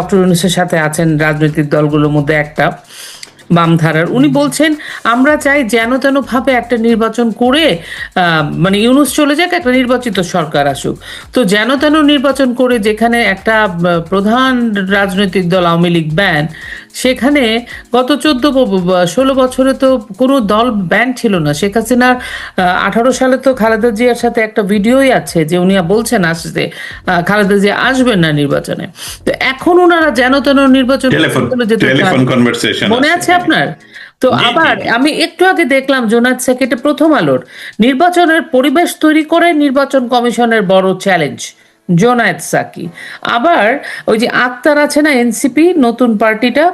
Doctor ইউনুসের সাথে আছেন রাজনৈতিক দলগুলোর মধ্যে একটা বামধারার উনি বলছেন, আমরা চাই যেন তেন ভাবে একটা নির্বাচন করে মানে ইউনুস চলে যাক, একটা নির্বাচিত সরকার আসুক। তো যেন তেন নির্বাচন করে যেখানে একটা প্রধান রাজনৈতিক দল, আওয়ামী লীগ, ব্যান সেখানে গত চোদ্দ ষোলো বছরে তো কোনো দল ব্যান ছিল না। শেখ হাসিনার আঠারো সালে তো খালেদা জিয়ার সাথে একটা ভিডিওই আছে যে উনি বলছেন আসতে খালেদা জিয়া আসবেন না নির্বাচনে। তো এখন ওনারা যেন তেন নির্বাচন মনে আছে। আপনার? তো আবার আমি একটু আগে দেখলাম জোনাথ সেকেটে প্রথম আলোর। নির্বাচনের পরিবেশ তৈরি করে নির্বাচন কমিশনের বড় চ্যালেঞ্জ জোনায়েদ সাকি। আবার ওই যে আক্তার আছে না এনসিপি নতুন পার্টিটা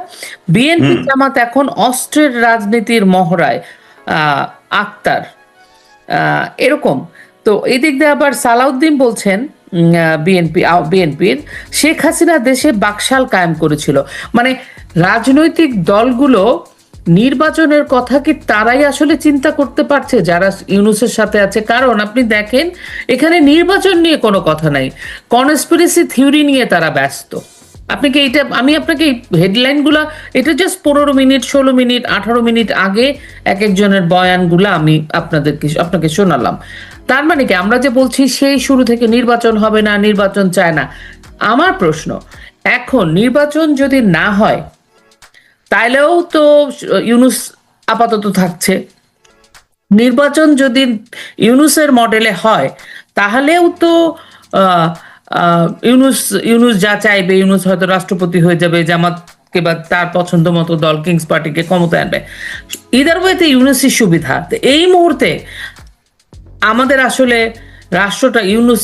বিএনপি জামাত এখন অস্ত্রের রাজনীতির মহড়ায় আহ, আক্তার। আহ, এরকম। তো এই দিক দিয়ে আবার সালাউদ্দিন বলছেন বিএনপি বিএনপির শেখ হাসিনা দেশে বাকশাল কায়েম করেছিল। মানে রাজনৈতিক দলগুলো নির্বাচনের কথা কি তারাই আসলে চিন্তা করতে পারছে? যারা ইউনুসের সাথে আছে। কারণ আপনি দেখেন, এখানে নির্বাচন নিয়ে কোনো কথা নাই। কনস্পিরেসি থিওরি নিয়ে তারা ব্যস্ত। আপনি কি এটা আমি আপনাকে হেডলাইনগুলো এটা জাস্ট পনেরো মিনিট, ষোলো মিনিট, আঠারো মিনিট আগে এক একজনের বয়ানগুলো আমি আপনাদেরকে, আপনাকে শোনালাম। তার মানে কি, আমরা যে বলছি সেই শুরু থেকে নির্বাচন হবে না, নির্বাচন চায় না। আমার প্রশ্ন, এখন নির্বাচন যদি না হয় তাইলেও তো ইউনুস আপাতত থাকছে। নির্বাচন যদি ইউনুসের মডেলে হয়, তাহলেও তো ইউনুস ইউনুস যা চাইবে, ইউনুস হয়তো রাষ্ট্রপতি হয়ে যাবে, জামাতকে বা তার পছন্দ মতো দল কিংস পার্টিকে ক্ষমতায় আনবে। ইদার ওয়েতে ইউনুসের সুবিধা। এই মুহূর্তে আমাদের আসলে রাষ্ট্রটা ইউনুস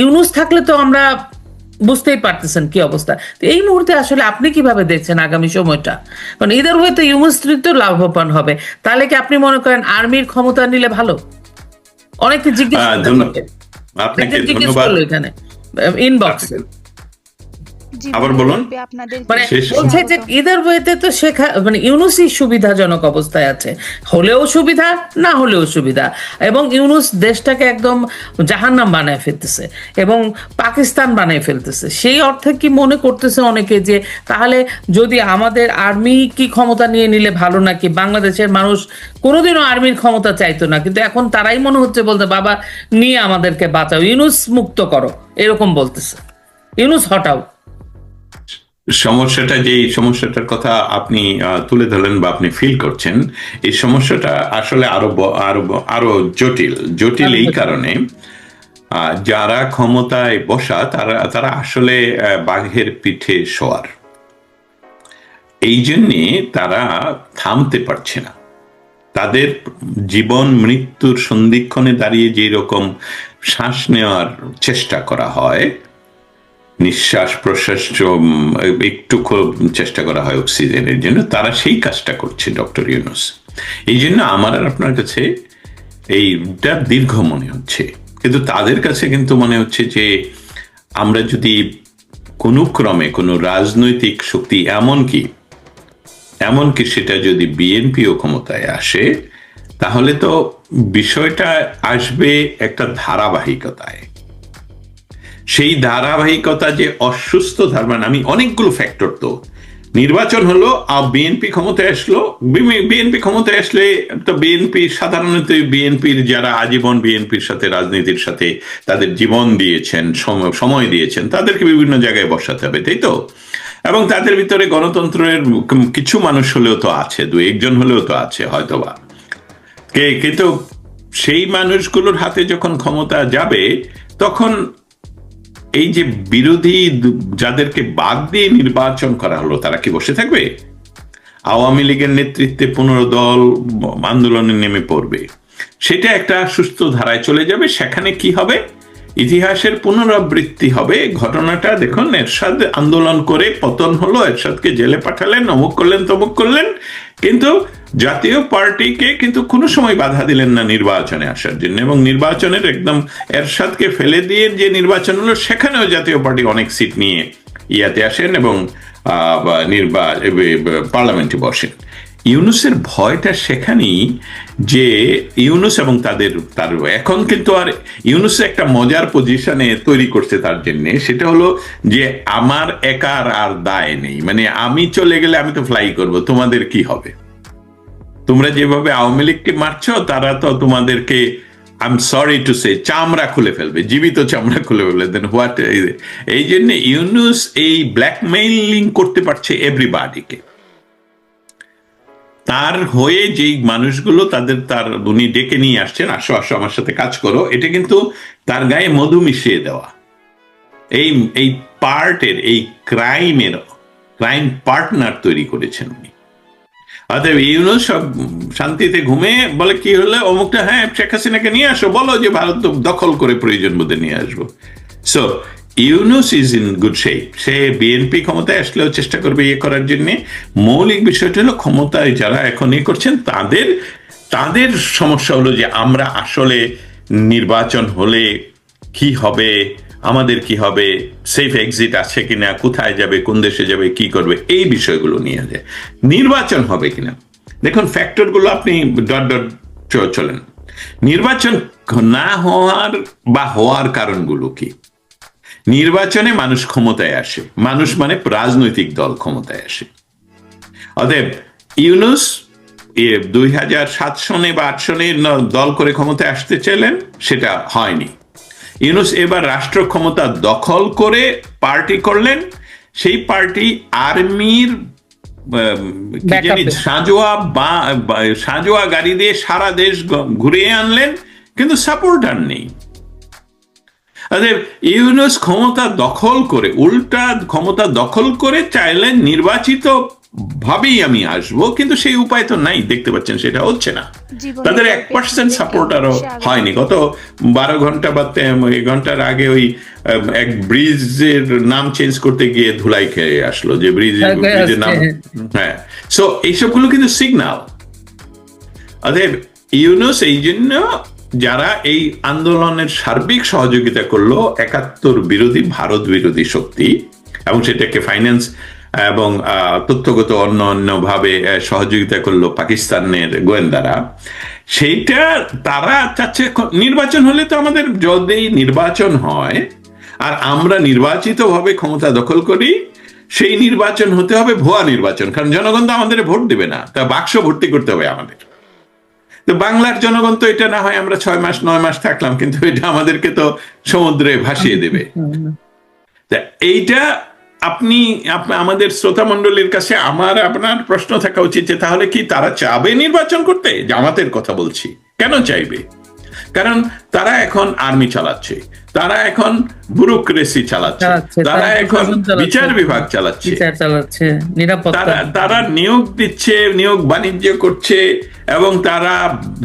ইউনুস থাকলে তো আমরা বুঝতেই পারতেছেন কি অবস্থা। তো এই মুহূর্তে আসলে আপনি কীভাবে দেখছেন আগামী সময়টা? কারণ ইদার হয়তো ইউনুস তো লাভবান হবে। তাহলে কি আপনি মনে করেন আর্মির ক্ষমতা নিলে ভালো? অনেকে জিজ্ঞেস আপনাকে জিজ্ঞেস করল এখানে ইনবক্সে আবার বলুন। মানে বলছে যে ইদার ওয়েতে তো শেখা মানে ইউনুসই সুবিধাজনক অবস্থায় আছে। হলেও সুবিধা না হলেও সুবিধা। এবং ইউনুস দেশটাকে একদম জাহান্নাম বানায় ফেলতেছে এবং পাকিস্তান বানায় ফেলতেছে। সেই অর্থে কি মনে করতেছে অনেকে যে তাহলে যদি আমাদের আর্মি কি ক্ষমতা নিয়ে নিলে ভালো নাকি? বাংলাদেশের মানুষ কোনোদিনও আর্মির ক্ষমতা চাইতো না। কিন্তু এখন তারাই মনে হচ্ছে বলতে বাবা নিয়ে আমাদেরকে বাঁচাও। ইউনুস মুক্ত করো। এরকম বলতেছে। ইউনুস হটাও। সমস্যাটা যে সমস্যাটার কথা আপনি তুলে ধরলেন বা আপনি ফিল করছেন এই সমস্যাটা আসলে আরও আরও আরও জটিল। জটিল এই কারণে আহ, যারা ক্ষমতায় বসা তারা তারা আসলে বাঘের পিঠে শোয়ার। এই জন্যে তারা থামতে পারছে না। তাদের জীবন মৃত্যুর সন্ধিক্ষণে দাঁড়িয়ে যে রকম শ্বাস নেওয়ার চেষ্টা করা হয় নিঃশ্বাস প্রশ্বাস একটু চেষ্টা করা হয় অক্সিজেনের জন্য। তারা সেই কাজটা করছে, ডক্টর ইউনুস। এই জন্য আমার আর আপনার কাছে এইটা দীর্ঘ মনে হচ্ছে। কিন্তু তাদের কাছে কিন্তু মনে হচ্ছে যে আমরা যদি কোনো ক্রমে কোনো রাজনৈতিক শক্তি এমনকি এমনকি সেটা যদি বিএনপিও ক্ষমতায় আসে, তাহলে তো বিষয়টা আসবে একটা ধারাবাহিকতায়। সেই ধারাবাহিকতা যে অসুস্থ ধারমান, আমি অনেকগুলো ফ্যাক্টর তো। নির্বাচন হলো আর বিএনপি ক্ষমতায় আসলো বিএনপি ক্ষমতায় আসলে তো বিএনপি সাধারণত বিএনপির যারা আজীবন বিএনপির সাথে, রাজনীতির সাথে তাদের জীবন দিয়েছেন, সম- সময় দিয়েছেন, তাদেরকে বিভিন্ন জায়গায় বসাতে হবে, তাই তো? এবং তাদের ভিতরে গণতন্ত্রের কিছু মানুষ হলেও তো আছে, দু একজন হলেও তো আছে, হয়তোবা। কে কিন্তু সেই মানুষগুলোর হাতে যখন ক্ষমতা যাবে, তখন এই যে বিরোধী যাদেরকে বাদ দিয়ে নির্বাচন করা হলো, তারা কি বসে থাকবে? আওয়ামী লীগের নেতৃত্বে পনেরো দল আন্দোলনে নেমে পড়বে। সেটা একটা সুস্থ ধারায় চলে যাবে। সেখানে কি হবে? ইতিহাসের পুনরাবৃত্তি হবে। ঘটনাটা দেখুন, এরশাদ আন্দোলন করে পতন হলো। এরশাদকে জেলে পাঠালেন, অমুক করলেন, তমুক করলেন। কিন্তু জাতীয় পার্টিকে কিন্তু কোনো সময় বাধা দিলেন না নির্বাচনে আসার জন্য এবং নির্বাচনের একদম এরশাদকে ফেলে দিয়ে যে নির্বাচন হলো সেখানেও জাতীয় পার্টি অনেক সিট নিয়ে ইয়াতে আসেন এবং আহ, বা নির্বা পার্লামেন্টে বসেন। ইউনুসের ভয়টা সেখানেই যে ইউনুস এবং তাদের তার এখন কিন্তু আর ইউনুস একটা মজার পজিশনে তৈরি করছে তার জন্য সেটা হলো যে আমার একার আর দায় নেই। মানে আমি চলে গেলে আমি তো ফ্লাই করব তোমাদের কি হবে? তোমরা যেভাবে আওয়ামী লীগকে মারছো, তারা তো তোমাদেরকে I am sorry to say চামড়া খুলে ফেলবে, জীবিত চামড়া খুলে ফেলবে। দেন হোয়াট এই জন্য ইউনুস এই ব্ল্যাকমেইলিং করতে পারছে এভরিবাডিকে তার হয়ে যেই মানুষগুলো তাদের, তার উনি ডেকে নিয়ে আসছেন, আসো আসো, আমার সাথে কাজ করো, এটা কিন্তু তার গায়ে মধু মিশিয়ে দেওয়া। এই এই পার্টের এই ক্রাইমের ক্রাইম পার্টনার তৈরি করেছেন উনি। অতএব ইউনুস সব শান্তিতে ঘুমে বলে, কি হলো? অমুকটা হ্যাঁ শেখ হাসিনাকে নিয়ে আসো, বলো যে ভারত দখল করে প্রয়োজন বোধে নিয়ে আসব। So Yunus is in good shape say BNP ক্ষমতায় আসলেও চেষ্টা করবে ইয়ে করার জন্য। মৌলিক বিষয়টা হলো, ক্ষমতায় যারা এখন ইয়ে করছেন, তাদের তাদের সমস্যা হলো যে আমরা আসলে নির্বাচন হলে কি হবে আমাদের কি হবে? সেফ এক্সিট আছে কিনা? কোথায় যাবে? কোন দেশে যাবে? কি করবে? এই বিষয়গুলো নিয়ে যায় নির্বাচন হবে কিনা? দেখুন ফ্যাক্টরগুলো আপনি ডট ডট চলেন। নির্বাচন না হওয়ার বা হওয়ার কারণগুলো কি? নির্বাচনে মানুষ ক্ষমতায় আসে। মানুষ মানে রাজনৈতিক দল ক্ষমতায় আসে। অতএব ইউনুস দুই হাজার সাত সনে বা আট সনে দল করে ক্ষমতায় আসতে চাইলেন, সেটা হয়নি। ইউনুস এবার রাষ্ট্র ক্ষমতা দখল করে পার্টি করলেন। সেই পার্টি আর্মির সাজোয়া বা সাজোয়া গাড়ি দিয়ে সারা দেশ ঘুরিয়ে আনলেন কিন্তু সাপোর্টার নেই। ইউনুস ক্ষমতা দখল করে উল্টা ক্ষমতা দখল করে চাইলেন নির্বাচিত ভাবেই আমি আসব কিন্তু সেই উপায় তো নাই দেখতে পাচ্ছেন সেটা হচ্ছে না। তাদের এক পার্সেন্ট অবশ্যই আলাদা। হয়নি। গত বারো ঘণ্টা বা ঘণ্টার আগে ওই এক ব্রিজের নাম চেঞ্জ করতে গিয়ে ধুলাই খেয়ে আসলো যে ব্রিজ হ্যাঁ, ব্রিজের নাম। হ্যাঁ। হ্যাঁ সো এইসবগুলো কিন্তু সিগনাল অতএব ইউনুস এই জন্য যারা এই আন্দোলনের সার্বিক সহযোগিতা করল একাত্তর বিরোধী ভারত বিরোধী শক্তি এবং সেটাকে ফাইন্যান্স এবং তথ্যগত অন্য অন্য ভাবে সহযোগিতা করল পাকিস্তানের গোয়েন্দারা। সেইটা তারা চাচ্ছে নির্বাচন হলে তো আমাদের যদি নির্বাচন হয় আর আমরা নির্বাচিত ভাবে ক্ষমতা দখল করি সেই নির্বাচন হতে হবে ভুয়া নির্বাচন। কারণ জনগণ তো আমাদের ভোট দেবে না তা বাক্স ভর্তি করতে হবে আমাদের। তো বাংলার জনগণ তো এটা না হয় আমরা ছয় মাস নয় মাস থাকলাম কিন্তু এটা আমাদেরকে তো সমুদ্রে ভাসিয়ে দেবে। এইটা আপনি আমাদের শ্রোতা মন্ডলের কাছে আমার, আপনার প্রশ্ন থাকা উচিত যে তাহলে কি তারা চাবে নির্বাচন করতে? জামাতের কথা বলছি। কেন চাইবে? কারণ তারা এখন আর্মি চালাচ্ছে তারা এখন ব্যুরোক্রেসি চালাচ্ছে তারা এখন বিচার বিভাগ চালাচ্ছে। তারা নিয়োগ দিচ্ছে নিয়োগ বাণিজ্য করছে এবং তারা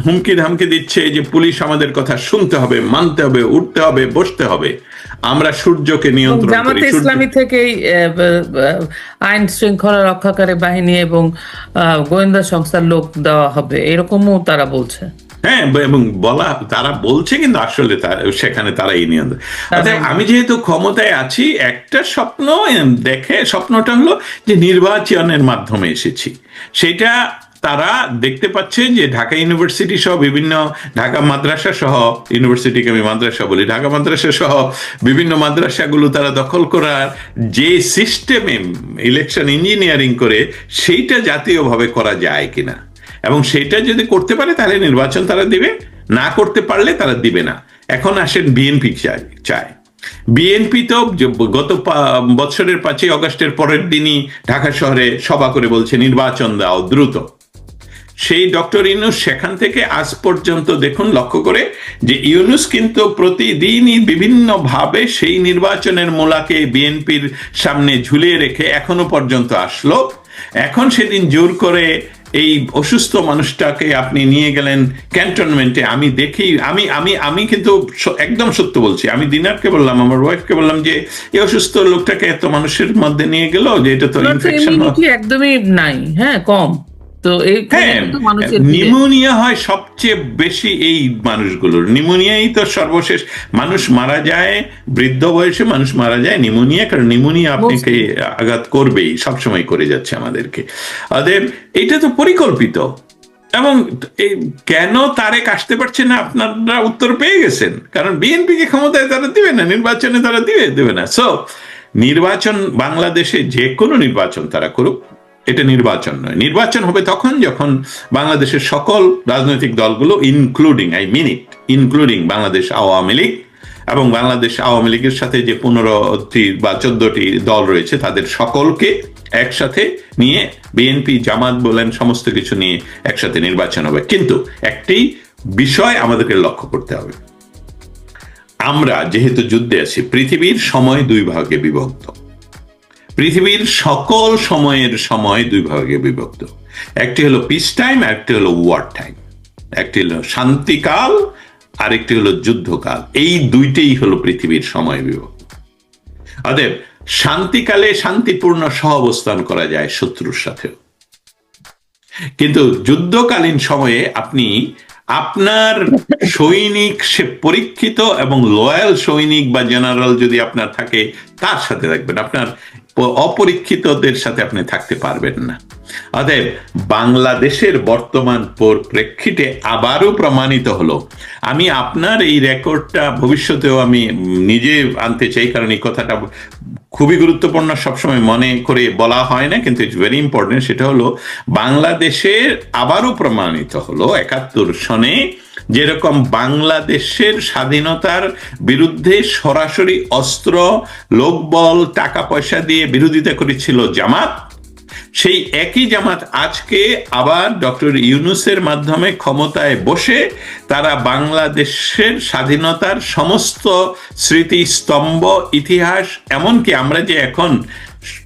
হুমকি ধামকি দিচ্ছে যে পুলিশ আমাদের কথা শুনতে হবে মানতে হবে উঠতে হবে বসতে হবে। আমরা সূর্যকে নিয়ন্ত্রণ করি জামাতে ইসলামী থেকেই আইন শৃঙ্খলা রক্ষাকারী বাহিনী এবং আহ, গোয়েন্দা সংস্থার লোক দেওয়া হবে। এরকমও তারা বলছে। হ্যাঁ এবং বলা তারা বলছে কিন্তু আসলে তার- সেখানে তারা এই নিয়ন্ত্রণ। অর্থাৎ আমি যেহেতু ক্ষমতায় আছি একটা স্বপ্ন দেখে স্বপ্নটা হলো যে নির্বাচনের মাধ্যমে এসেছি। সেটা তারা দেখতে পাচ্ছে যে ঢাকা ইউনিভার্সিটি সহ বিভিন্ন ঢাকা মাদ্রাসা সহ ইউনিভার্সিটিকে আমি মাদ্রাসা বলি ঢাকা মাদ্রাসা সহ বিভিন্ন মাদ্রাসাগুলো তারা দখল করার যে সিস্টেমে ইলেকশন ইঞ্জিনিয়ারিং করে সেইটা জাতীয়ভাবে করা যায় কিনা। এবং সেটা যদি করতে পারে, তাহলে নির্বাচন তারা দিবে। না করতে পারলে তারা দিবে না। এখন আসেন বিএনপি চায় বিএনপি তো গত বছরের পাঁচই অগস্টের পরের দিনই ঢাকা শহরে সভা করে বলছে, নির্বাচন দাও দ্রুত। সেই ডক্টর ইউনুস সেখান থেকে আজ পর্যন্ত দেখুন, লক্ষ্য করে যে ইউনুস কিন্তু প্রতিদিনই বিভিন্ন ভাবে সেই নির্বাচনের মোলাকে বিএনপির সামনে ঝুলিয়ে রেখে এখনও পর্যন্ত আসলো। এখন সেদিন জোর করে এই অসুস্থ মানুষটাকে আপনি নিয়ে গেলেন ক্যান্টনমেন্টে আমি দেখি আমি আমি আমি কিন্তু একদম সত্য বলছি। আমি দিনারকে বললাম আমার ওয়াইফকে বললাম যে এই অসুস্থ লোকটাকে এত মানুষের মধ্যে নিয়ে গেল যে এটা তো ইনফেকশন একদমই নাই। হ্যাঁ কম। তো এই হ্যাঁ নিউমোনিয়া হয় সবচেয়ে বেশি এই মানুষগুলোর। নিউমোনিয়াই তো সর্বশেষ। মানুষ মারা যায় বৃদ্ধ বয়সে মানুষ মারা যায় নিউমোনিয়া কারণ নিউমোনিয়া আপনাকে আঘাত করবেই সবসময় করে যাচ্ছে আমাদেরকে। অতএব এটা তো পরিকল্পিত। এবং এই কেন তারেক আসতে পারছে না আপনারা উত্তর পেয়ে গেছেন। কারণ বিএনপি কে ক্ষমতায় তারা দিবে না নির্বাচনে তারা দিবে দেবে না। সো নির্বাচন বাংলাদেশে যে কোনো নির্বাচন তারা করুক এটা নির্বাচন নয়। নির্বাচন হবে তখন যখন বাংলাদেশের সকল রাজনৈতিক দলগুলো including I mean it including Bangladesh Awami League এবং বাংলাদেশ আওয়ামী লীগের সাথে যে পনেরোটি বা চোদ্দটি দল রয়েছে, তাদের সকলকে একসাথে নিয়ে বিএনপি, জামাত বলেন, সমস্ত কিছু নিয়ে একসাথে নির্বাচন হবে। কিন্তু একটি বিষয় আমাদেরকে লক্ষ্য করতে হবে। আমরা যেহেতু যুদ্ধে আছি, পৃথিবীর সময় দুই ভাগে বিভক্ত। পৃথিবীর সকল সময়ের সময় দুই ভাগে বিভক্ত। একটি হলো পিস টাইম একটি হলো ওয়ার টাইম একটি হলো শান্তিকাল আরেকটি হলো যুদ্ধকাল এই দুইটাই হলো পৃথিবীর সময় বিভক্ত। অতএব শান্তিকালে শান্তিপূর্ণ সহাবস্থান করা যায় শত্রুর সাথেও। কিন্তু যুদ্ধকালীন সময়ে আপনি আপনার সৈনিক সে পরীক্ষিত এবং লয়াল সৈনিক বা জেনারেল যদি আপনার থাকে, তার সাথে থাকবেন। আপনার অপরীক্ষিতদের সাথে আপনি থাকতে পারবেন না। অতএব বাংলাদেশের বর্তমান প্রেক্ষিতে আবারও প্রমাণিত হলো, আমি আপনার এই রেকর্ডটা ভবিষ্যতেও আমি নিজে আনতে চাই, কারণ এই কথাটা খুবই গুরুত্বপূর্ণ, সবসময় মনে করে বলা হয় না, কিন্তু ইটস ভেরি ইম্পর্টেন্ট সেটা হলো বাংলাদেশের আবারও প্রমাণিত হলো একাত্তর সনে যেরকম বাংলাদেশের স্বাধীনতার বিরুদ্ধে সরাসরি অস্ত্র, লোকবল, টাকা পয়সা দিয়ে বিরোধিতা করেছিল জামাত সেই একই জামাত আজকে আবার ডক্টর ইউনুসের মাধ্যমে ক্ষমতায় বসে তারা বাংলাদেশের স্বাধীনতার সমস্ত স্মৃতিস্তম্ভ, ইতিহাস, এমনকি আমরা যে এখন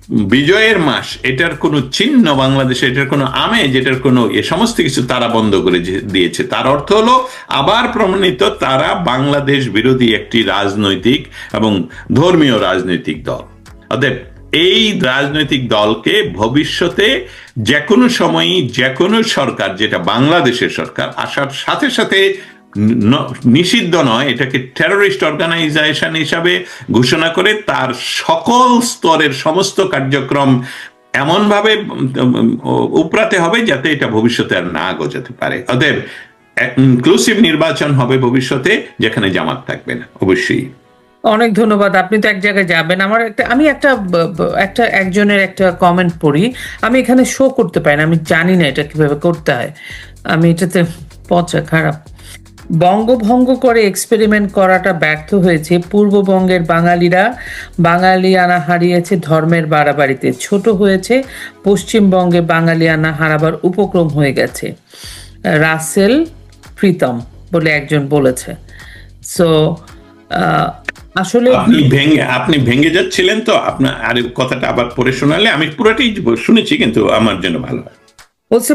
বিজয়ের মাস, এটার কোনো চিহ্ন বাংলাদেশে, এটার কোনো আমেজ, এটার কোনো এ সমস্ত কিছু তারা বন্ধ করে দিয়েছে। তার অর্থ হলো, আবার প্রমাণিত তারা বাংলাদেশ বিরোধী একটি রাজনৈতিক এবং ধর্মীয় রাজনৈতিক দল। অতএব এই রাজনৈতিক দলকে ভবিষ্যতে যে কোনো সময়ই যে কোনো সরকার, যেটা বাংলাদেশের সরকার, আসার সাথে সাথে নিষিদ্ধ নয়, এটাকে টেররিস্ট অর্গানাইজেশন হিসাবে ঘোষণা করে তার সকল স্তরের সমস্ত কার্যক্রম এমনভাবে উপরাতে হবে যাতে এটা ভবিষ্যতে আর না গজাতে পারে। অতএব ইনক্লুসিভ নির্বাচন হবে ভবিষ্যতে, যেখানে জামাত থাকবে না, অবশ্যই। অনেক ধন্যবাদ, আপনি তো এক জায়গায় যাবেন। আমার একটা, আমি একটা একটা একজনের একটা কমেন্ট পড়ি। আমি এখানে শো করতে পারি না, আমি জানি না এটা কীভাবে করতে হয়। আমি এটাতে পচা খারাপ। বঙ্গভঙ্গ করে এক্সপেরিমেন্ট করাটা ব্যর্থ হয়েছে। পূর্ববঙ্গের বাঙালিরা, বাঙালিয়ানা হারিয়েছে ধর্মের বাড়াবাড়িতে। ছোট হয়েছে, পশ্চিমবঙ্গে বাঙালিয়ানা হারাবার উপক্রম হয়ে গেছে। রাসেল প্রীতম বলে একজন বলেছে। সো আসলে আপনি ভেঙে আপনি ভেঙে যাচ্ছিলেন তো? আপনার আর কথাটা আবার পড়ে শোনালে আমি পুরোটাই শুনেছি কিন্তু আমার জন্য ভালো হয়। বলছে